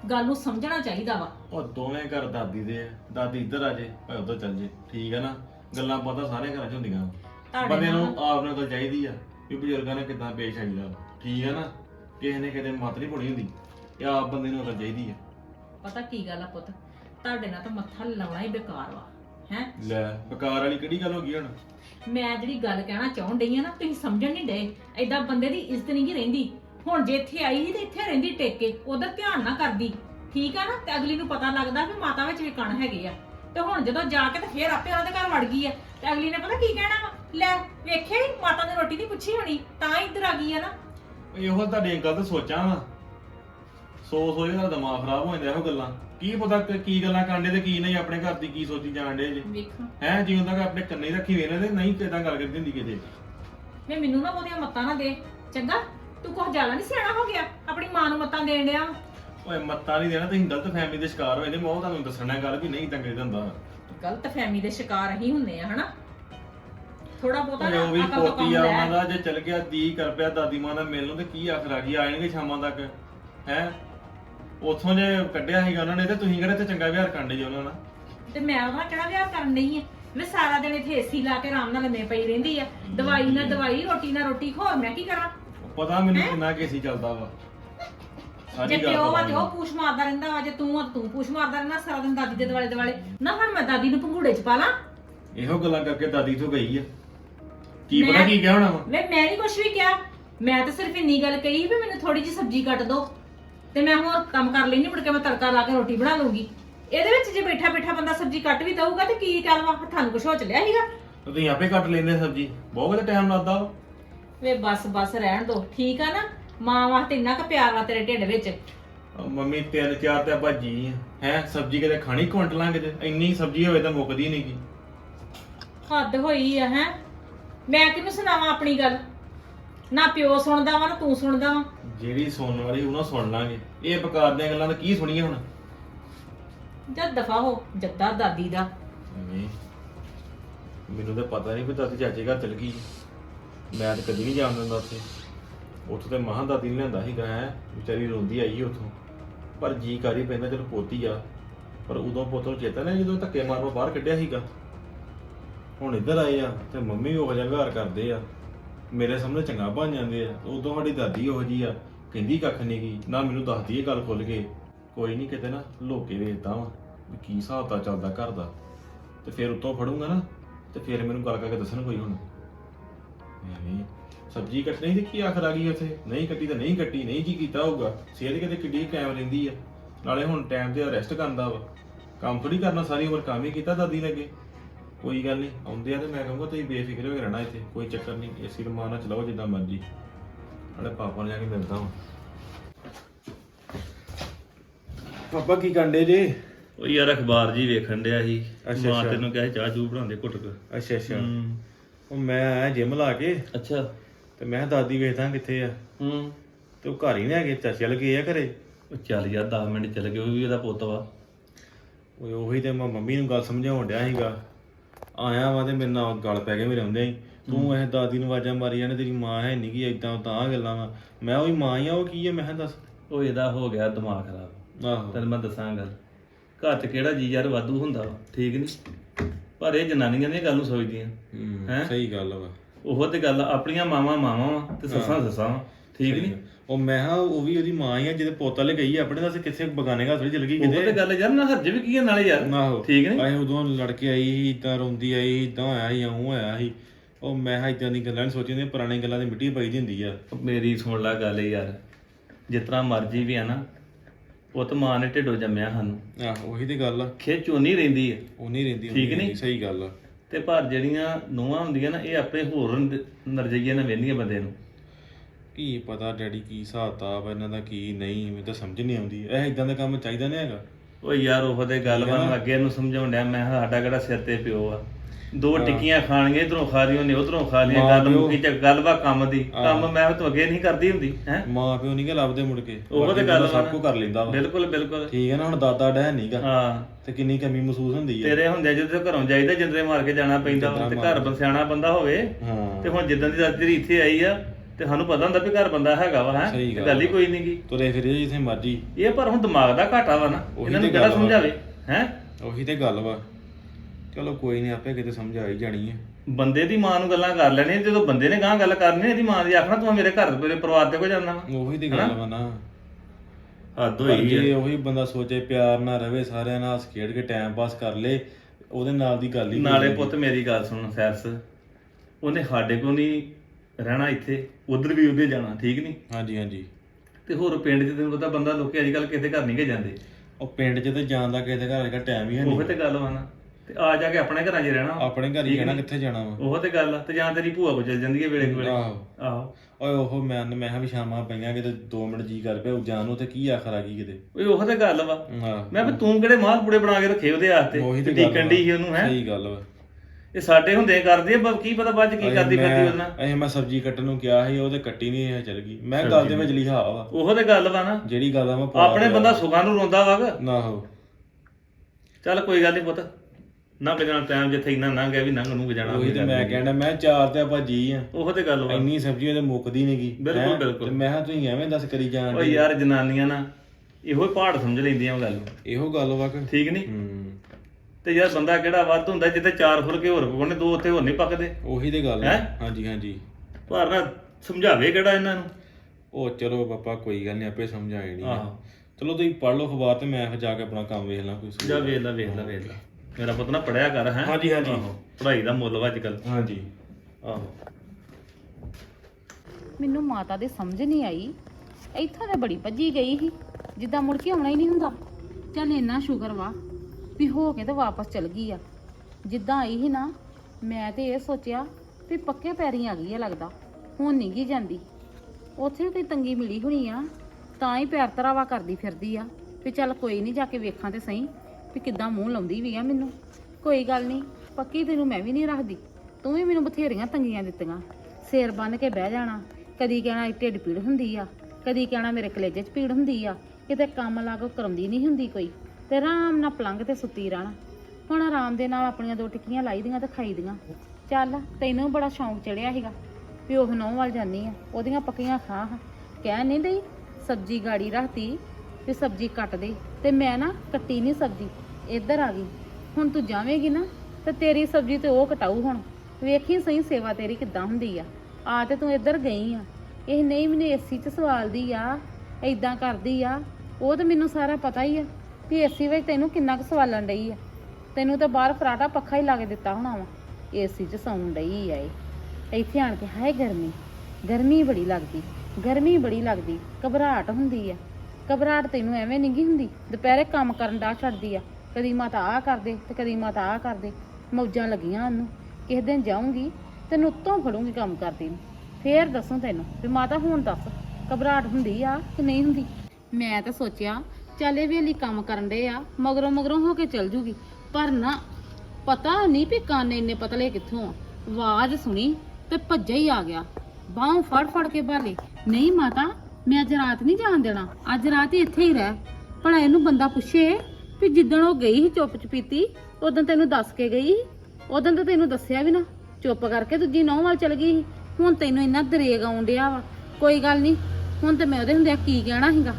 [SPEAKER 2] ਗੱਲ ਨੂੰ ਸਮਝਣਾ ਚਾਹੀਦਾ ਵਾ।
[SPEAKER 3] ਉਹ ਦੋਵੇਂ ਘਰ ਦਾਦੀ ਦੇ ਆ। ਦਾਦੀ ਇੱਧਰ ਆ ਜੇ ਭਾਵੇਂ ਉੱਧਰ ਚੱਲ ਜੇ ਠੀਕ ਆ ਨਾ? ਗੱਲਾਂ ਪਤਾ ਸਾਰੇ ਘਰਾਂ 'ਚ ਹੁੰਦੀਆਂ ਬੰਦੇ
[SPEAKER 2] ਨਾਲ।
[SPEAKER 3] ਨੂੰ ਆਪ ਨੂੰ ਗੱਲ ਚਾਹੀਦੀ ਆ ਵੀ ਬਜ਼ੁਰਗਾਂ ਨੇ ਕਿਦਾਂ ਪੇਸ਼ ਆਈਦਾ ਠੀਕ ਆ ਨਾ? ਕਿਸੇ ਨੇ ਕਿਤੇ ਮਤ ਨਹੀਂ ਪਾਉਣੀ ਹੁੰਦੀ ਇਹ ਆਪ ਬੰਦੇ ਨੂੰ ਗੱਲ ਚਾਹੀਦੀ ਆ।
[SPEAKER 2] ਪਤਾ ਕੀ ਗੱਲ ਆ ਪੁੱਤ? ਤੁਹਾਡੇ ਨਾਲ ਤਾਂ ਮੱਥਾ ਲਾਉਣਾ ਹੀ ਬੇਕਾਰ ਵਾ ਹੈ?
[SPEAKER 3] ਲੈ ਬਕਾਰ ਵਾਲੀ ਕਿਹੜੀ ਗੱਲ ਹੋ ਗਈ ਹੁਣ?
[SPEAKER 2] ਮੈਂ ਜਿਹੜੀ ਗੱਲ ਕਹਿਣਾ ਚਾਹੁੰ ਡਈ ਆ ਨਾ ਤੁਸੀਂ ਸਮਝਣ ਨਹੀਂ ਡਏ ਐਦਾਂ ਬੰਦੇ ਦੀ ਇੱਜ਼ਤ ਨਹੀਂ ਗੀ ਰਹਿੰਦੀ। ਹੁਣ ਜੇ ਇੱਥੇ ਆਈ ਸੀ ਤੇ ਇੱਥੇ ਰਹਿੰਦੀ ਟੇਕ ਉਹਦਾ ਧਿਆਨ ਨਾ ਕਰਦੀ। ਠੀਕ ਆ ਨਾ? ਤੇ ਅਗਲੀ ਨੂੰ ਪਤਾ ਲੱਗਦਾ ਵੀ ਮਾਤਾ ਵਿੱਚ ਵੀ ਕਣ ਹੈਗੇ ਆ। ਤੇ ਹੁਣ ਜਦੋਂ ਜਾ ਕੇ ਤੇ ਫੇਰ ਆਪੇ ਉਹਦੇ ਘਰ ਵੜ ਗਈ ਆ। ਤੇ ਅਗਲੀ ਨੇ ਪਤਾ ਕੀ ਕਹਿਣਾ ਵਾ? ਲੈ ਵੇਖਿਆ ਹੀ ਮਾਤਾ ਨੇ ਰੋਟੀ ਨਹੀਂ ਪੁੱਛੀ ਹੋਣੀ ਤਾਂ ਹੀ ਇੱਧਰ ਆ ਗਈ ਆ ਨਾ।
[SPEAKER 3] ਇਹੋ ਤੁਹਾਡੇ ਗੱਲ ਤਾਂ ਸੋਚਾਂ ਵਾ। ਸੋ ਸੋਚ ਦਾ ਦਿਮਾਗ ਖਰਾਬ ਹੋ ਜਾਂਦਾ ਇਹੋ ਗੱਲਾਂ। ਕੀ ਪਤਾ ਕਿ ਕੀ ਗੱਲਾਂ ਕਾਂਡੇ ਤੇ ਕੀ ਨਹੀਂ ਆਪਣੇ ਘਰ ਦੀ ਕੀ ਸੋਚੀ ਜਾਣਦੇ ਜੀ।
[SPEAKER 2] ਵੇਖੋ।
[SPEAKER 3] ਹੈ ਜਿਉਂ ਤੱਕ ਆਪਣੇ ਕੰਨੇ ਰੱਖੀ ਵੇਨੇ ਤੇ ਨਹੀਂ ਕਿਦਾਂ ਗੱਲ ਕਰਦੀ ਹੁੰਦੀ ਕਿਤੇ
[SPEAKER 2] ਵੇ ਮੈਨੂੰ ਨਾ ਉਹਦੀਆਂ ਮੱਤਾਂ ਨਾ ਦੇ। ਚੰਗਾ ਤੂੰ ਕੁਝ ਜ਼ਿਆਦਾ ਨਹੀਂ ਸਿਆਣਾ ਹੋ ਗਿਆ। ਆਪਣੀ ਮਾਂ ਨੂੰ ਮੱਤਾਂ ਦੇਣ ਡਿਆ।
[SPEAKER 3] ਓਏ ਮੱਤਾ ਨਹੀਂ ਦੇਣਾ ਤੁਸੀਂ ਗਲਤ ਫੈਮਿਲੀ ਦੇ ਸ਼ਿਕਾਰ ਹੋਏ ਨੇ। ਮੈਂ ਉਹ ਤੁਹਾਨੂੰ ਦੱਸਣਾ ਗੱਲ ਵੀ ਨਹੀਂ ਕਰੀਦਾ ਹੁੰਦਾ
[SPEAKER 2] ਗਲਤ ਫਹਿਮੀ ਦੇ ਸ਼ਿਕਾਰ ਅਸੀਂ ਹੁੰਨੇ ਆ ਹਨਾ? ਥੋੜਾ ਬਹੁਤਾ ਨਾ
[SPEAKER 3] ਉਹ ਵੀ ਪੋਤੀ
[SPEAKER 2] ਕੰਮ
[SPEAKER 3] ਆ ਉਹਨਾਂ ਦਾ ਜੇ ਚਲ ਗਿਆ ਦੀ ਕਰ ਪਿਆ ਦਾਦੀ ਮਾਂ ਨਾਲ ਮਿਲਣ ਨੂੰ ਤੇ ਕੀ ਆਖਰ ਗਈ ਆਣਗੇ ਸ਼ਾਮਾਂ ਤੱਕ ਹੈ? ਉਥੋਂ ਜੇ ਕੱਢਿਆ ਸੀਗਾ ਉਹਨਾਂ ਨੇ ਤੇ ਤੁਸੀਂ ਕਿਹੜੇ ਤੇ ਚੰਗਾ ਵਿਹਾਰ ਕਰਦੇ ਜੀ ਉਹਨਾਂ ਨਾਲ?
[SPEAKER 2] ਤੇ ਮੈਂ ਉਹਦਾ ਕਿਹੜਾ ਵਿਆਹ ਕਰਨ ਨਹੀਂ ਆ? ਮੈਂ ਸਾਰਾ ਦਿਨ ਇੱਥੇ ਏਸੀ ਲਾ ਕੇ ਆਰਾਮ ਨਾਲ ਲੰਮੇ ਪਈ ਰਹਿੰਦੀ ਆ। ਦਵਾਈ ਨਾਲ ਦਵਾਈ ਰੋਟੀ ਨਾਲ ਰੋਟੀ ਹੋਰ ਮੈਂ ਕੀ ਕਰਾਂ?
[SPEAKER 3] ਪਤਾ ਮੈਨੂੰ ਕਿੰਨਾ ਕੇਸੀ ਚੱਲਦਾ ਵਾ।
[SPEAKER 2] ਜੇ
[SPEAKER 3] ਗੱਲ
[SPEAKER 2] ਪਿਓ ਵਾ
[SPEAKER 3] ਪਤਾ
[SPEAKER 2] ਤੇ ਉਹ ਪੂਛ ਮਾਰਦਾ ਰਹਿੰਦਾ ਵਾ ਜੇ ਤੂੰ ਆ ਤੇ ਤੂੰ ਪੂਛ ਮਾਰਦਾ ਰਹਿੰਦਾ ਸਾਰਾ ਦਿਨ ਦਾਦੀ ਦੇ ਦੁਆਲੇ ਦੁਆਲੇ। ਨਾ ਹੁਣ ਮੈਂ ਦਾਦੀ ਨੂੰ ਪੰਘੂੜੇ ਚ ਪਾ ਲਾਂ।
[SPEAKER 3] ਇਹੋ ਗੱਲਾਂ ਕਰਕੇ ਦਾਦੀ ਤੋਂ ਗਈ ਆ। ਕੀ
[SPEAKER 2] ਮੈਂ-
[SPEAKER 3] ਪਤਾ ਕੀ ਕਿਹਾ ਹੋਣਾ ਵਾ?
[SPEAKER 2] ਵੇ ਮੈਂ ਨਹੀਂ ਕੁਛ ਵੀ ਕਿਹਾ। ਮੈਂ ਤਾਂ ਸਿਰਫ ਇੰਨੀ ਗੱਲ ਕਹੀ ਵੀ ਮੈਨੂੰ ਥੋੜੀ ਜਿਹੀ ਸਬਜ਼ੀ ਕੱਟ ਦੋ ਤੇ ਮੈਂ ਹੋਰ ਕੰਮ ਕਰ ਲੈਣੀ ਮੁੜ ਕੇ ਮੈਂ ਤੜਕਾ ਲਾ ਕੇ ਰੋਟੀ ਬਣਾ ਲੂੰਗੀ ਇਹਦੇ ਵਿੱਚ ਜੇ ਬੈਠਾ ਬੈਠਾ ਬੰਦਾ ਸਬਜ਼ੀ ਕੱਟ ਵੀ ਦਊਗਾ ਤੇ ਕੀ ਗੱਲ ਵਾ? ਹੱਥਾਂ ਨੂੰ ਕੁਛ ਹੋ ਚੱਲਿਆ ਸੀਗਾ।
[SPEAKER 3] ਤੇ ਤੁਸੀਂ ਆਪੇ ਕੱਟ ਲੈਂਦੇ ਸਬਜੀ। ਬਹੁਤ ਟਾਈਮ ਲੱਗਦਾ ਵਾ।
[SPEAKER 2] ਵੇ ਬਸ ਬਸ ਰਹਿਣ ਦੋ। ਠੀਕ ਆ ਨਾ? ਮਾਂ ਵਾਸਤੇ ਇੰਨਾ ਕੁ ਪਿਆਰ ਵਾ ਤੇਰੇ ਢਿੱਡ ਵਿੱਚ।
[SPEAKER 3] ਅਹ ਮੰਮੀ ਤਿੰਨ ਚਾਰ ਤੇ ਆਪਾਂ ਜੀ ਹੈ? ਸਬਜੀ ਕਿਤੇ ਖਾਣੀ ਕੁਇੰਟਲਾਂ ਕਿਤੇ? ਇੰਨੀ ਸਬਜੀ ਹੋਵੇ ਤਾਂ ਮੁੱਕਦੀ ਨਹੀਂ ਗੀ।
[SPEAKER 2] ਹੱਦ ਹੋਈ ਆ ਹੈ? ਮੈਂ ਕਿਹਨੂੰ ਸੁਣਾਵਾਂ ਆਪਣੀ ਗੱਲ? ਨਾ ਪਿਓ ਸੁਣਦਾ ਵਾ ਨਾ ਤੂੰ ਸੁਣਦਾ ਵਾ।
[SPEAKER 3] ਜਿਹੜੀ ਸੁਣਨ ਵਾਲੀ ਉਹਨਾਂ ਸੁਣ ਲਾਂਗੇ। ਇਹ ਬਕਾਰ ਦੀਆਂ ਗੱਲਾਂ ਤਾਂ ਕੀ ਸੁਣੀਏ ਹੁਣ?
[SPEAKER 2] ਜਦ ਦਫਾ ਹੋ ਜੱਦਾ ਦਾਦੀ ਦਾ।
[SPEAKER 3] ਨਹੀਂ। ਮੈਨੂੰ ਤਾਂ ਪਤਾ ਨਹੀਂ ਵੀ ਦਾਦੀ ਚਾਚੇ ਘਰ ਚਲ ਗਈ। ਮੈਂ ਤਾਂ ਕਦੀ ਨਹੀਂ ਜਾਣ ਦਿੰਦਾ ਉੱਥੇ। ਉੱਥੋਂ ਤੇ ਮਹਾਂ ਦਾਦੀ ਨੇ ਲਿਆਂਦਾ ਸੀਗਾ ਹੈ ਵਿਚਾਰੀ ਰੋਂਦੀ ਆਈ ਉੱਥੋਂ। ਪਰ ਜੀ ਕਰ ਹੀ ਪੈਂਦਾ ਚਲੋ ਪੋਤੀ ਆ। ਪਰ ਉਦੋਂ ਪੁੱਤ ਨੂੰ ਚੇਤਾ ਨਹੀਂ ਜਦੋਂ ਧੱਕੇ ਮਾਰ ਕੇ ਬਾਹਰ ਕੱਢਿਆ ਸੀਗਾ। ਹੁਣ ਇੱਧਰ ਆਏ ਆ ਤੇ ਮੰਮੀ ਉਹ ਜਿਹਾ ਵਿਵਹਾਰ ਕਰਦੇ ਆ। ਮੇਰੇ ਸਾਹਮਣੇ ਚੰਗਾ ਬਣ ਜਾਂਦੇ ਆ। ਉਦੋਂ ਸਾਡੀ ਦਾਦੀ ਉਹ ਜੀ ਆ। ਕਹਿੰਦੀ ਕੱਖ ਨਹੀਂ ਗਈ ਨਾ ਮੈਨੂੰ ਦੱਸਦੀ ਇਹ ਗੱਲ ਖੁੱਲ ਕੇ। ਕੋਈ ਨਹੀਂ ਕਿਤੇ ਨਾ ਲੋਕੇ ਵੇਚਦਾ ਵਾ ਵੀ ਕੀ ਹਿਸਾਬ ਤਾਂ ਚੱਲਦਾ ਘਰ ਦਾ। ਤੇ ਫਿਰ ਉੱਤੋਂ ਫੜੂੰਗਾ ਨਾ, ਤੇ ਫਿਰ ਮੈਨੂੰ ਗੱਲ ਕਰਕੇ ਦੱਸਣ ਕੋਈ ਹੁਣ। ਨਹੀਂ ਸਬਜ਼ੀ ਕੱਟਣੀ ਤੇ ਕੀ ਆਖਰ ਆ ਗਈ ਉੱਥੇ? ਨਹੀਂ ਕੱਟੀ ਤਾਂ ਨਹੀਂ ਕੱਟੀ, ਨਹੀਂ ਜੀ ਕੀਤਾ ਹੋਊਗਾ। ਸਿਹਤ ਕਿਤੇ ਕਿੱਡੀ ਕਾਇਮ ਰਹਿੰਦੀ ਆ। ਨਾਲੇ ਹੁਣ ਟਾਈਮ ਤੇ ਰੈਸਟ ਕਰਦਾ ਵਾ। ਕੰਮ ਥੋੜੀ ਕਰਨਾ, ਸਾਰੀ ਉਮਰ ਕੰਮ ਹੀ ਕੀਤਾ ਦਾਦੀ ਲੱਗੇ ਕੋਈ ਗੱਲ ਨਹੀਂ ਆਉਂਦੇ ਆ ਤੇ ਮੈਂ ਕਹੂੰਗਾ ਤੁਸੀਂ ਬੇਫਿਕਰ ਹੋ ਕੇ ਰਹਿਣਾ ਇੱਥੇ ਕੋਈ ਚੱਕਰ ਨਹੀਂ ਏਸੀ ਰਮਾਨ ਨਾਲ ਚਲਾਓ ਜਿੱਦਾਂ ਮਰਜ਼ੀ। ਨਾਲੇ ਪਾਪਾ ਨੂੰ ਜਾ ਕੇ ਮਿਲਦਾ ਹਾਂ ਪਾਪਾ ਕੀ ਕੰਡੇ ਜੇ?
[SPEAKER 1] ਉਹ ਯਾਰ ਅਖਬਾਰ ਜੀ ਵੇਖਣ ਡਿਆ ਸੀ।
[SPEAKER 3] ਅੱਛਾ,
[SPEAKER 1] ਮਾਂ
[SPEAKER 3] ਅੱਛਾ।
[SPEAKER 1] ਤੈਨੂੰ ਕਹੇ ਚਾਹ ਚੂਹ ਬਣਾਉਂਦੇ ਘੁੱਟ ਕੇ।
[SPEAKER 3] ਅੱਛਾ ਅੱਛਾ।
[SPEAKER 1] ਹੂੰ।
[SPEAKER 3] ਉਹ ਮੈਂ ਆਇਆ ਜਿਮ ਲਾ ਕੇ।
[SPEAKER 1] ਅੱਛਾ।
[SPEAKER 3] ਤੇ ਮੈਂ ਕਿਹਾ ਦਾਦੀ ਵੇਖਦਾ ਕਿੱਥੇ ਆ।
[SPEAKER 1] ਹੂੰ।
[SPEAKER 3] ਤੇ ਉਹ ਘਰ ਹੀ ਨਹੀਂ ਹੈਗੇ ਚਾਚੇ ਚਲ ਗਏ ਆ ਘਰੇ।
[SPEAKER 1] ਉਹ ਚੱਲ ਯਾਰ 10 ਮਿੰਟ ਚੱਲ ਗਏ ਉਹ ਵੀ ਉਹਦਾ ਪੁੱਤ ਵਾ।
[SPEAKER 3] ਉਹ ਉਹੀ ਤੇ ਮੈਂ ਮੰਮੀ ਨੂੰ ਗੱਲ ਸਮਝਾਉਣ ਡਿਆ ਸੀਗਾ। ਆਇਆ ਵਾ ਤੇ ਮੇਰੇ ਨਾਲ ਗੱਲ ਪੈ ਗਈ ਮੇਰੇ ਆਉਂਦੇ ਹੀ ਤੂੰ ਇਹ ਦਾਦੀ ਨੂੰ ਆਵਾਜ਼ਾਂ ਮਾਰੀ ਜਾਂਦੇ ਤੇਰੀ ਮਾਂ ਹੈ ਨਹੀਂ ਗੀ ਇਦਾਂ ਤਾਂ ਗੱਲਾਂ ਵਾ। ਮੈਂ ਉਹੀ ਮਾਂ ਹੀ ਆ ਉਹ ਕੀ ਹੈ ਮੈਂ ਕਿਹਾ ਦੱਸ।
[SPEAKER 1] ਉਹ ਇਹਦਾ ਹੋ ਗਿਆ ਦਿਮਾਗ ਖਰਾਬ।
[SPEAKER 3] ਆਹੋ।
[SPEAKER 1] ਤੈਨੂੰ ਮੈਂ ਦੱਸਾਂ ਗੱਲ। ਘਰ 'ਚ ਕਿਹੜਾ ਜੀ ਯਾਰ ਵਾਧੂ ਹੁੰਦਾ ਵਾ ਠੀਕ ਨਹੀਂ ਪਰ ਇਹ ਜਨਾਨੀਆਂ ਨੇ ਗੱਲ ਨੂੰ ਸੋਚਦੀਆਂ।
[SPEAKER 3] ਹੂੰ,
[SPEAKER 1] ਹੈਂ?
[SPEAKER 3] ਸਹੀ ਗੱਲ ਵਾ।
[SPEAKER 1] ਉਹ ਤੇ ਗੱਲ ਆਪਣੀਆਂ ਮਾਵਾਂ ਮਾਵਾਂ ਵਾ ਤੇ ਸੱਸਾਂ ਸੱਸਾਂ ਵਾ ਠੀਕ ਨਹੀਂ
[SPEAKER 3] ਉਹ ਮੈਂ ਕਿਹਾ ਉਹ ਵੀ ਉਹਦੀ ਮਾਂ ਹੀ ਆ ਜਿਹਦੇ ਪੋਤਾ ਲੈ ਗਈ ਆ ਆਪਣੇ ਦੱਸ ਕਿੱਥੇ ਬਗਾਨੇ ਘਰ ਥੋੜੀ ਚਲ ਗਈ
[SPEAKER 1] ਉਹ ਤੇ ਗੱਲ ਯਾਰ ਨਾ ਹਰਜ ਵੀ ਕੀ ਆ ਨਾਲੇ ਯਾਰ।
[SPEAKER 3] ਆਹੋ।
[SPEAKER 1] ਠੀਕ ਨੀ?
[SPEAKER 3] ਆਏ ਉਦੋਂ ਲੜ ਕੇ ਆਈ ਸੀ ਇਦਾਂ ਰੋਂਦੀ ਆਈ ਸੀ ਇਦਾਂ ਹੋਇਆ ਸੀ ਇਉਂ ਹੋਇਆ ਸੀ। ਉਹ ਮੈਂ ਕਿਹਾ ਇਦਾਂ ਦੀ ਗੱਲਾਂ ਨੀ ਸੋਚੀਆਂ ਦੀਆਂ ਪੁਰਾਣੀ ਗੱਲਾਂ ਦੀ ਮਿੱਟੀ ਪਾਈ ਦੀ ਹੁੰਦੀ ਆ।
[SPEAKER 1] ਮੇਰੀ ਸੁਣ ਲੈ ਗੱਲ ਯਾਰ ਜਿਸ ਤਰ੍ਹਾਂ ਮਰਜ਼ੀ ਵੀ ਆ ਨਾ ਪੁੱਤ ਮਾਂ ਨੇ ਢਿੱਡੋਂ ਜੰਮਿਆ ਸਾਨੂੰ।
[SPEAKER 3] ਆਹ ਉਹੀ ਤੇ ਗੱਲ ਆ।
[SPEAKER 1] ਖਿੱਚ ਉਨੀ ਰਹਿੰਦੀ ਹੈ
[SPEAKER 3] ਉਹ ਨਹੀਂ ਰਹਿੰਦੀ
[SPEAKER 1] ਠੀਕ
[SPEAKER 3] ਉਨੀ
[SPEAKER 1] ਨੀ?
[SPEAKER 3] ਰਹਿੰਦੀ, ਸਹੀ ਗੱਲ ਆ।
[SPEAKER 1] ਤੇ ਪਰ ਜਿਹੜੀਆਂ ਨੂੰਹਾਂ ਹੁੰਦੀਆਂ ਨਾ ਇਹ ਆਪਣੇ ਹੋਰ ਨ- ਨਰਜਈਏ ਨਾਲ ਵੇਂਦੀਆਂ ਬੰਦੇ ਨੂੰ।
[SPEAKER 3] ਕੀ ਪਤਾ ਡੈਡੀ ਕੀ ਹਿਸਾਬ ਕਿਤਾਬ ਆ ਇਹਨਾਂ ਦਾ ਕੀ ਨਹੀਂ ਮੈਨੂੰ ਤਾਂ ਸਮਝ ਨਹੀਂ ਆਉਂਦੀ। ਇਹ ਇਦਾਂ ਦਾ ਕੰਮ ਚਾਹੀਦਾ ਨਹੀਂ ਹੈਗਾ।
[SPEAKER 1] ਉਹ ਯਾਰ ਉਹ ਤੇ ਗੱਲ ਵਾ ਮੈਂ ਅੱਗੇ ਇਹਨੂੰ ਸਮਝਾਉਣ ਡਿਆ ਮੈਂ ਕਿਹਾ ਸਾਡਾ ਕਿਹੜਾ ਸਿਰ ਤੇ ਪਿਓ ਆ। ਦੋ ਟਿੱਕੀਆਂ ਖਾਣੀਆਂ ਇਧਰੋਂ ਖਾ ਲਈ ਉਹਨੇ ਉਧਰੋਂ ਖਾ ਲਈਆਂ
[SPEAKER 3] ਮਾਂ
[SPEAKER 1] ਗੱਲ। ਮੁੱਕੀ ਚ ਗੱਲ ਵਾ ਕੰਮ ਦੀ। ਕੰਮ ਮੈਂ ਤੂੰ ਅੱਗੇ ਨਹੀਂ ਕਰਦੀ ਹੁੰਦੀ ਹੈ?
[SPEAKER 3] ਮਾਂ ਪਿਓ ਨਹੀਂ ਕਿ ਲੱਭਦੇ ਮੁੜ ਕੇ।
[SPEAKER 1] ਉਹ ਤੇ ਗੱਲ
[SPEAKER 3] ਸਭ ਕੁਝ ਕਰ ਲੈਂਦਾ ਵਾ।
[SPEAKER 1] ਬਿਲਕੁਲ ਬਿਲਕੁਲ।
[SPEAKER 3] ਠੀਕ ਹੈ ਨਾ ਹੁਣ ਦਾਦਾ ਡੈ ਨਹੀਂਗਾ
[SPEAKER 1] ਹਾਂ।
[SPEAKER 3] ਤੇ ਕਿੰਨੀ ਕਮੀ ਮਹਿਸੂਸ ਹੁੰਦੀ ਹੈ
[SPEAKER 1] ਤੇਰੇ ਹੁੰਦੇ ਜਦੋਂ ਘਰੋਂ ਜਾਈਦਾ ਜਿੰਦਰੇ ਮਾਰ ਕੇ ਜਾਣਾ ਪੈਂਦਾ ਤੇ ਘਰ ਬਸਿਆਣਾ ਬੰਦਾ ਹੋਵੇ
[SPEAKER 3] ਹਾਂ।
[SPEAKER 1] ਤੇ ਹੁਣ ਜਿੱਦਾਂ ਦੀ ਦਾਦੀ ਤੇਰੀ ਇੱਥੇ ਆਈ ਆ ਤੇ ਸਾਨੂੰ ਪਤਾ ਹੁੰਦਾ ਵੀ ਘਰ ਬੰਦਾ ਹੈਗਾ ਵਾ ਹੈ?
[SPEAKER 3] ਸਹੀ ਗੱਲ
[SPEAKER 1] ਗੱਲ ਹੀ। ਕੋਈ ਨਹੀਂਗੀ
[SPEAKER 3] ਤੁਰੇ ਫਿਰੇ ਜਿੱਥੇ ਮਰਜ਼ੀ।
[SPEAKER 1] ਇਹ ਪਰ ਹੁਣ ਦਿਮਾਗ ਦਾ ਘਾਟਾ ਵਾ ਨਾ
[SPEAKER 3] ਉਹੀ
[SPEAKER 1] ਇਹਨਾਂ ਨੂੰ
[SPEAKER 3] ਤੇ
[SPEAKER 1] ਕਿਹੜਾ
[SPEAKER 3] ਵਾ।
[SPEAKER 1] ਸਮਝਾਵੇ ਹੈ?
[SPEAKER 3] ਉਹੀ ਤੇ ਗੱਲ ਵਾ। ਚਲੋ ਕੋਈ ਨਹੀਂ ਆਪੇ ਕਿਤੇ ਸਮਝ ਆ ਹੀ ਜਾਣੀ ਹੈ
[SPEAKER 1] ਬੰਦੇ ਦੀ ਮਾਂ ਨੂੰ ਗੱਲਾਂ ਕਰ ਲੈਣੀਆਂ ਜਦੋਂ ਬੰਦੇ ਨੇ ਗਾਂ ਗੱਲ ਕਰਨੀ ਇਹਦੀ ਮਾਂ ਦੀ ਆਖਣਾ ਤੂੰ ਮੇਰੇ ਘਰ ਮੇਰੇ ਪਰਿਵਾਰ ਤੇ ਕੋ ਜਾਂਦਾ ਵਾ?
[SPEAKER 3] ਉਹੀ ਤੇ ਗੱਲ ਵਾ ਨਾ।
[SPEAKER 1] ਹੱਦ
[SPEAKER 3] ਪਰ ਜੇ ਉਹੀ ਬੰਦਾ ਸੋਚੇ ਪਿਆਰ ਨਾਲ ਰਵੇ ਸਾਰਿਆਂ ਨਾਲ ਹੱਸ ਖੇਡ ਕੇ ਟਾਈਮ ਪਾਸ ਕਰ ਲੇ ਉਹਦੇ ਨਾਲ ਦੀ ਗੱਲ ਹੀ
[SPEAKER 1] ਨਾਲੇ। ਪੁੱਤ ਮੇਰੀ ਗੱਲ ਸੁਣ ਸੈਰਸ ਉਹਨੇ ਸਾਡੇ ਕੋ ਨਹੀਂ ਰਹਿਣਾ ਇੱਥੇ ਉਧਰ ਵੀ ਉਹਦੇ ਜਾਣਾ ਠੀਕ ਨਹੀਂ?
[SPEAKER 3] ਹਾਂਜੀ ਹਾਂਜੀ।
[SPEAKER 1] ਤੇ ਹੋਰ ਪਿੰਡ 'ਚ ਤੈਨੂੰ ਪਤਾ ਬੰਦਾ ਲੋਕੀ ਅੱਜ ਕੱਲ ਕਿਸੇ ਘਰ ਨਹੀਂ ਕੇ ਜਾਂਦੇ।
[SPEAKER 3] ਉਹ ਪਿੰਡ 'ਚ ਤੇ ਜਾਣ ਦਾ ਕਿਸੇ ਦੇ ਘਰ ਦਾ ਟਾਈਮ ਹੀ ਹੈ
[SPEAKER 1] ਉਹ
[SPEAKER 3] ਨਹੀਂ।
[SPEAKER 1] ਤੇ ਗੱਲ ਵਾ ਨਾ। ਤੇ ਆ ਜਾ ਕੇ ਆਪਣੇ ਘਰਾਂ 'ਚ ਰਹਿਣਾ ਵਾ।
[SPEAKER 3] ਆਪਣੇ ਘਰ ਹੀ
[SPEAKER 1] ਠੀਕ
[SPEAKER 3] ਕਹਿਣਾ
[SPEAKER 1] ਨੀ?
[SPEAKER 3] ਕਿੱਥੇ ਜਾਣਾ ਵਾ?
[SPEAKER 1] ਉਹ ਤੇ ਗੱਲ ਆ। ਤੇ ਜਾਂ ਤੇਰੀ ਭੂਆ ਕੋ ਚਲ ਜਾਂਦੀ ਹੈ ਵੇਲੇ ਕੁ ਵੇਲੇ।
[SPEAKER 3] ਆਹੋ।
[SPEAKER 1] ਆਹੋ।
[SPEAKER 3] ਓਏ ਉਹ ਮੈਂ ਮੈਂ ਕਿਹਾ ਵੀ ਸ਼ਾਮਾਂ ਪਈਆਂ ਕਿਤੇ 2 ਮਿੰਟ ਜੀ ਕਰ ਪਿਆ ਜਾਣ ਨੂੰ ਤੇ ਕੀ ਆਖਰ ਆ ਗਈ ਕਿਤੇ?
[SPEAKER 1] ਓਏ ਉਹ ਤੇ ਗੱਲ ਵਾ।
[SPEAKER 3] ਹਾਂ।
[SPEAKER 1] ਮੈਂ ਵੀ ਤੂੰ ਕਿਹੜੇ ਮਾਲ ਪੂੜੇ ਬਣਾ ਕੇ ਰੱਖੇ ਉਹਦੇ ਵਾਸਤੇ
[SPEAKER 3] ਉਹੀ ਤੇ ਗੱਲ
[SPEAKER 1] ਟੀਕਣ
[SPEAKER 3] ਵਾ।
[SPEAKER 1] ਦੀ ਸੀ ਉਹਨੂੰ ਹੈ?
[SPEAKER 3] ਸਹੀ ਗੱਲ ਵਾ।
[SPEAKER 1] ਇਹ ਸਾਡੇ ਹੁੰਦੇ ਕਰਦੇ ਆ ਪਰ ਕੀ ਪਤਾ ਬਾਅਦ ਚ ਕੀ ਕਰਦੀ ਫਿਰਦੀ ਨਾਲ।
[SPEAKER 3] ਇਹ ਮੈਂ ਸਬਜ਼ੀ ਕੱਟਣ ਨੂੰ ਕਿਹਾ ਸੀ ਉਹ ਤੇ ਕੱਟੀ ਨਹੀਂ ਇਹ ਚਲ ਗਈ। ਮੈਂ ਗੱਲ ਦੇ ਵਿੱਚ ਲਿਖਾ ਵਾ।
[SPEAKER 1] ਉਹ ਤੇ ਗੱਲ ਵਾ ਨਾ।
[SPEAKER 3] ਜਿਹੜੀ ਗੱਲ ਆ ਮੈਂ ਪਵਾ
[SPEAKER 1] ਆਪਣੇ ਬੰਦਾ ਸੁਖਾਂ ਨੂੰ ਰੋਂਦਾ ਵਾਗ
[SPEAKER 3] ਨਾ ਹੋ।
[SPEAKER 1] ਚੱਲ ਕੋਈ ਗੱਲ ਨਹੀਂ ਪੁੱਤ। ਨਾ ਜਾਣਾ ਟਾਈਮ ਜਿੱਥੇ ਇੰਨਾ ਲੰਘ ਗਿਆ ਵੀ ਲੰਘ ਨੂੰ ਜਾਣਾ
[SPEAKER 3] ਉਹੀ ਤੇ ਮੈਂ ਕਹਿੰਦਾ ਮੈਂ ਚਾਰ ਤੇ ਆਪਾਂ ਜੀ ਆ।
[SPEAKER 1] ਉਹ ਤੇ ਗੱਲ ਵਾ।
[SPEAKER 3] ਇੰਨੀ ਸਬਜ਼ੀ ਉਹਦੇ ਮੁੱਕਦੀ ਨਹੀਂਗੀ
[SPEAKER 1] ਬਿਲਕੁਲ, ਬਿਲਕੁਲ।
[SPEAKER 3] ਮੈਂ ਕਿਹਾ ਤੁਸੀਂ ਐਵੇਂ ਦੱਸ ਕਰੀ ਜਾਣ
[SPEAKER 1] ਓ ਯਾਰ ਜਨਾਨੀਆਂ ਨਾ ਇਹੋ ਹੀ ਪਹਾੜ ਸਮਝ ਲੈਂਦੀਆਂ ਉਹ ਗੱਲ
[SPEAKER 3] ਇਹੋ ਗੱਲ ਵਾ ਕਿ
[SPEAKER 1] ਠੀਕ ਨਹੀਂ
[SPEAKER 3] ਹੂੰ।
[SPEAKER 1] ਤੇ ਯਾਰ ਬੰਦਾ ਕਿਹੜਾ ਵੱਧ ਹੁੰਦਾ ਜਿੱਥੇ ਚਾਰ ਫੁਲਕੇ ਹੋਰ ਪਕਾਉਣੇ ਦੋ ਉੱਥੇ ਹੋਰ ਨਹੀਂ ਪੱਕਦੇ।
[SPEAKER 3] ਉਹੀ ਤੇ ਗੱਲ।
[SPEAKER 1] ਹੈਂ?
[SPEAKER 3] ਹਾਂਜੀ ਹਾਂਜੀ।
[SPEAKER 1] ਪਰ ਨਾ ਸਮਝਾਵੇ ਕਿਹੜਾ ਇਹਨਾਂ ਨੂੰ?
[SPEAKER 3] ਉਹ ਚਲੋ ਪਾਪਾ ਕੋਈ ਗੱਲ ਨਹੀਂ ਆਪੇ ਸਮਝ ਆ ਜਾਣੀ।
[SPEAKER 1] ਆਹੋ।
[SPEAKER 3] ਚਲੋ ਤੁਸੀਂ ਪੜ ਲਓ ਅਖਬਾਰ ਤੇ ਮੈਂ ਫਿਰ ਜਾ ਕੇ ਆਪਣਾ ਕੰਮ ਵੇਖ ਲਾਂ ਕੋਈ ਸਕੂਲ
[SPEAKER 1] ਜਾ ਵੇਖ ਲੈ ਵੇਖ ਲੈ ਵੇਖ ਲੈ। ਮੇਰਾ ਪੁੱਤ ਨਾ ਪੜਿਆ ਕਰ ਹੈ?
[SPEAKER 3] ਹਾਂਜੀ, ਹਾਂਜੀ।
[SPEAKER 1] ਪੜ੍ਹਾਈ ਦਾ ਮੁੱਲ ਵਾ ਅੱਜ ਕੱਲ
[SPEAKER 3] ਹਾਂਜੀ।
[SPEAKER 1] ਆਹੋ।
[SPEAKER 4] ਮੈਨੂੰ ਮਾਤਾ ਦੇ ਸਮਝ ਨਹੀਂ ਆਈ। ਇੱਥੋਂ ਤੇ ਬੜੀ ਭੱਜੀ ਗਈ ਸੀ। ਜਿੱਦਾਂ ਮੁੜ ਕੇ ਆਉਣਾ ਹੀ ਨਹੀਂ ਹੁੰਦਾ। ਚੱਲ ਇੰਨਾ ਸ਼ੁਕਰ ਵਾ। ਵੀ ਹੋ ਕੇ ਤੇ ਵਾਪਸ ਚਲ ਗਈ ਆ। ਜਿੱਦਾਂ ਆਈ ਸੀ ਨਾ, ਮੈਂ ਤੇ ਇਹ ਸੋਚਿਆ ਵੀ ਪੱਕੇ ਪੈਰੀਂ ਆ ਗਈ ਆ ਲੱਗਦਾ। ਹੁਣ ਨਹੀਂ ਗਈ ਜਾਂਦੀ। ਉੱਥੇ ਵੀ ਕੋਈ ਤੰਗੀ ਮਿਲੀ ਹੋਣੀ ਆ, ਤਾਂ ਹੀ ਪੈਰ ਤਰਾਵਾ ਕਰਦੀ ਫਿਰਦੀ ਆ ਵੀ ਚੱਲ ਕੋਈ ਨਹੀਂ ਜਾ ਕੇ ਵੇਖਾਂ ਤੇ ਸਹੀ ਵੀ ਕਿੱਦਾਂ ਮੂੰਹ ਲਾਉਂਦੀ ਵੀ ਆ ਮੈਨੂੰ। ਕੋਈ ਗੱਲ ਨਹੀਂ ਪੱਕੀ ਤੈਨੂੰ ਮੈਂ ਵੀ ਨਹੀਂ ਰੱਖਦੀ। ਤੂੰ ਵੀ ਮੈਨੂੰ ਬਥੇਰੀਆਂ ਤੰਗੀਆਂ ਦਿੱਤੀਆਂ। ਸਿਰ ਬੰਨ ਕੇ ਬਹਿ ਜਾਣਾ। ਕਦੀ ਕਹਿਣਾ ਇਹ ਢਿੱਡ ਪੀੜ ਹੁੰਦੀ ਆ, ਕਦੀ ਕਹਿਣਾ ਮੇਰੇ ਕਲੇਜੇ 'ਚ ਪੀੜ ਹੁੰਦੀ ਆ। ਕਿਤੇ ਕੰਮ ਲਾ ਕੇ ਕਰਾਉਂਦੀ ਨਹੀਂ ਹੁੰਦੀ ਕੋਈ। ਤੇ ਆਰਾਮ ਨਾਲ ਪਲੰਘ ਤੇ ਸੁੱਤੀ ਰਹਿਣਾ। ਹੁਣ ਆਰਾਮ ਦੇ ਨਾਲ ਆਪਣੀਆਂ ਦੋ ਟਿੱਕੀਆਂ ਲਾਈ ਦੀਆਂ ਤੇ ਖਾਈ ਦੀਆਂ। ਚੱਲ, ਤੈਨੂੰ ਬੜਾ ਸ਼ੌਂਕ ਚੜਿਆ ਸੀਗਾ ਵੀ ਉਹ ਨੌ ਵੱਲ ਜਾਂਦੀ ਆ, ਉਹਦੀਆਂ ਪੱਕੀਆਂ ਖਾ ਹਾਂ। ਕਹਿ ਨਹੀਂ ਦਈ, ਸਬਜ਼ੀ ਗਾੜੀ ਰੱਖਤੀ ਵੀ ਸਬਜ਼ੀ ਕੱਟ ਦੇ ਤੇ ਮੈਂ ਨਾ ਕੱਟੀ ਨਹੀਂ ਸਬਜ਼ੀ, ਇੱਧਰ ਆ ਗਈ। ਹੁਣ ਤੂੰ ਜਾਵੇਂਗੀ ਨਾ ਤੇ ਤੇਰੀ ਸਬਜ਼ੀ ਤੇ ਉਹ ਕਟਾਊ ਹੁਣ। ਵੇਖੀ ਸਹੀ ਸੇਵਾ ਤੇਰੀ ਕਿੱਦਾਂ ਹੁੰਦੀ ਆ। ਆ ਤੇ ਤੂੰ ਇੱਧਰ ਗਈ ਆ। ਇਹ ਨਹੀਂ ਮੈਨੂੰ ਏਸੀ 'ਚ ਸਵਾਲਦੀ ਆ ਐਦਾਂ ਕਰਦੀ ਆ, ਉਹ ਤਾਂ ਮੈਨੂੰ ਸਾਰਾ ਪਤਾ ਹੀ ਆ। ਵੀ ਏਸੀ ਵਿੱਚ ਤੈਨੂੰ ਕਿੰਨਾ ਕੁ ਸਵਾਲਣ ਡਈ ਆ। ਤੈਨੂੰ ਤਾਂ ਬਾਹਰ ਫਰਾਟਾ ਪੱਖਾ ਹੀ ਲਾ ਕੇ ਦਿੱਤਾ ਹੋਣਾ ਵਾ। ਏਸੀ 'ਚ ਸੌਣ ਡਈ ਆ ਇਹ। ਇੱਥੇ ਆਣ ਕੇ ਹਾਏ ਗਰਮੀ। ਗਰਮੀ ਬੜੀ ਲੱਗਦੀ। ਗਰਮੀ ਬੜੀ ਲੱਗਦੀ। ਘਬਰਾਹਟ ਹੁੰਦੀ ਆ। ਘਬਰਾਹਟ ਤੈਨੂੰ ਐਵੇਂ ਨਹੀਂ ਗੀ ਹੁੰਦੀ? ਦੁਪਹਿਰੇ ਕੰਮ ਕਰਨ ਦਾ ਛੱਡਦੀ ਆ। ਕਦੀ ਮਾਤਾ ਆ ਕਰਦੇ ਤੇ ਕਦੀ ਮਾਤਾ ਆ ਕਰਦੇ। ਮੌਜਾਂ ਲੱਗੀਆਂ ਉਹਨੂੰ। ਕਿਸੇ ਦਿਨ ਜਾਊਂਗੀ ਤੈਨੂੰ ਉੱਤੋਂ ਫੜੂੰਗੀ ਕੰਮ ਕਰਦੀ ਨੂੰ। ਫੇਰ ਦੱਸੂ ਤੈਨੂੰ। ਵੀ ਮਾਤਾ ਹੁਣ ਦੱਸ, ਘਬਰਾਹਟ ਹੁੰਦੀ ਆ ਕਿ ਨਹੀਂ ਹੁੰਦੀ? ਮੈਂ ਤਾਂ ਸੋਚਿਆ ਚੱਲ ਇਹ ਵੇਲੀ ਕੰਮ ਕਰਨ ਦੇ ਆ, ਮਗਰੋਂ ਮਗਰੋਂ ਹੋ ਕੇ ਚਲ ਜੂਗੀ। ਪਰ ਨਾ, ਪਤਾ ਨਹੀਂ ਵੀ ਕੰਨ ਇੰਨੇ ਪਤਲੇ ਕਿੱਥੋਂ ਆ। ਆਵਾਜ਼ ਸੁਣੀ ਤੇ ਭੱਜਾ ਹੀ ਆ ਗਿਆ। ਬਾਹਾਂ ਫੜ ਫੜ ਕੇ ਭਾਲੇ ਨਹੀਂ ਮਾਤਾ, ਮੈਂ ਅੱਜ ਰਾਤ ਨਹੀਂ ਜਾਣ ਦੇਣਾ, ਅੱਜ ਰਾਤ ਹੀ ਇੱਥੇ ਹੀ ਰਹਿ। ਭਲਾ ਇਹਨੂੰ ਬੰਦਾ ਪੁੱਛੇ ਵੀ ਜਿੱਦਣ ਉਹ ਗਈ ਸੀ ਚੁੱਪ ਚਪੀਤੀ, ਉਦੋਂ ਤੈਨੂੰ ਦੱਸ ਕੇ ਗਈ ਉਦੋਂ ਤਾਂ ਤੈਨੂੰ ਦੱਸਿਆ ਵੀ ਨਾ, ਚੁੱਪ ਕਰਕੇ ਦੂਜੀ ਨੌਂ ਵੱਲ ਚਲ ਗਈ ਸੀ। ਹੁਣ ਤੈਨੂੰ ਇੰਨਾ ਦਰੇਗ ਆਉਣ ਡਿਆ ਵਾ। ਕੋਈ ਗੱਲ ਨਹੀਂ, ਹੁਣ ਤੇ ਮੈਂ ਉਹਦੇ ਹੁੰਦਿਆਂ ਕੀ ਕਹਿਣਾ ਸੀਗਾ।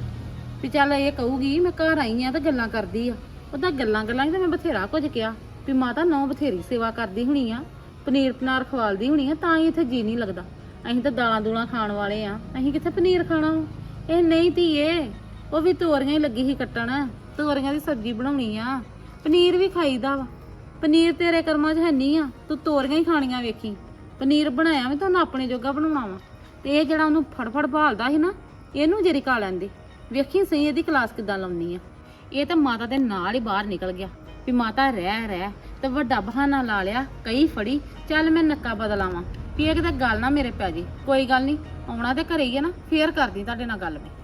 [SPEAKER 4] ਵੀ ਚੱਲ ਇਹ ਕਹੂਗੀ, ਮੈਂ ਘਰ ਆਈ ਆ ਤਾਂ ਗੱਲਾਂ ਕਰਦੀ ਆ। ਉਹਦਾ ਗੱਲਾਂ ਗੱਲਾਂ 'ਚ ਤਾਂ ਮੈਂ ਬਥੇਰਾ ਕੁਝ ਕਿਹਾ ਵੀ ਮਾਤਾ ਨੌ ਬਥੇਰੀ ਸੇਵਾ ਕਰਦੀ ਹੋਣੀ ਆ, ਪਨੀਰ ਪਨਾਰ ਖਵਾਲਦੀ ਹੋਣੀ ਆ, ਤਾਂ ਹੀ ਇੱਥੇ ਜੀ ਨਹੀਂ ਲੱਗਦਾ। ਅਸੀਂ ਤਾਂ ਦਾਲਾਂ ਦੂਲਾਂ ਖਾਣ ਵਾਲੇ ਆ, ਅਸੀਂ ਕਿੱਥੇ ਪਨੀਰ ਖਾਣਾ ਵਾ? ਇਹ ਨਹੀਂ ਧੀਏ, ਉਹ ਵੀ ਤੋਰੀਆਂ ਹੀ ਲੱਗੀ ਸੀ ਕੱਟਣ, ਤੋਰੀਆਂ ਦੀ ਸਬਜ਼ੀ ਬਣਾਉਣੀ ਆ। ਪਨੀਰ ਵੀ ਖਾਈਦਾ ਵਾ। ਪਨੀਰ ਤੇਰੇ ਕਰਮਾਂ 'ਚ ਹੈ ਨਹੀਂ ਆ, ਤੂੰ ਤੋਰੀਆਂ ਹੀ ਖਾਣੀਆਂ ਵੇਖੀ। ਪਨੀਰ ਬਣਾਇਆ ਵੀ ਤੁਹਾਨੂੰ ਆਪਣੇ ਜੋਗਾ ਬਣਾਉਣਾ ਵਾ। ਤੇ ਇਹ ਜਿਹੜਾ ਉਹਨੂੰ ਫੜਫੜ ਭਾਲਦਾ ਸੀ ਨਾ, ਇਹਨੂੰ ਜਰੀ ਕਾ ਲੈਂਦੇ ਵੇਖੀ ਸਹੀ ਇਹਦੀ ਕਲਾਸ ਕਿੱਦਾਂ ਲਾਉਣੀ ਆ? ਇਹ ਤਾਂ ਮਾਤਾ ਦੇ ਨਾਲ ਹੀ ਬਾਹਰ ਨਿਕਲ ਗਿਆ। ਵੀ ਮਾਤਾ ਰਹਿ ਰਹਿ, ਤੇ ਵੱਡਾ ਬਹਾਨਾ ਲਾ ਲਿਆ ਕਈ ਫੜੀ, ਚੱਲ ਮੈਂ ਨੱਕਾ ਬਦਲਾਵਾਂ। ਵੀ ਇਹ ਕਿਤੇ ਗੱਲ ਨਾ ਮੇਰੇ ਪੈ ਜੇ। ਕੋਈ ਗੱਲ ਨਹੀਂ ਆਉਣਾ ਤੇ ਘਰੇ ਹੀ ਆ ਨਾ, ਫੇਰ ਕਰਦੀ ਤੁਹਾਡੇ ਨਾਲ ਗੱਲ ਮੈਂ।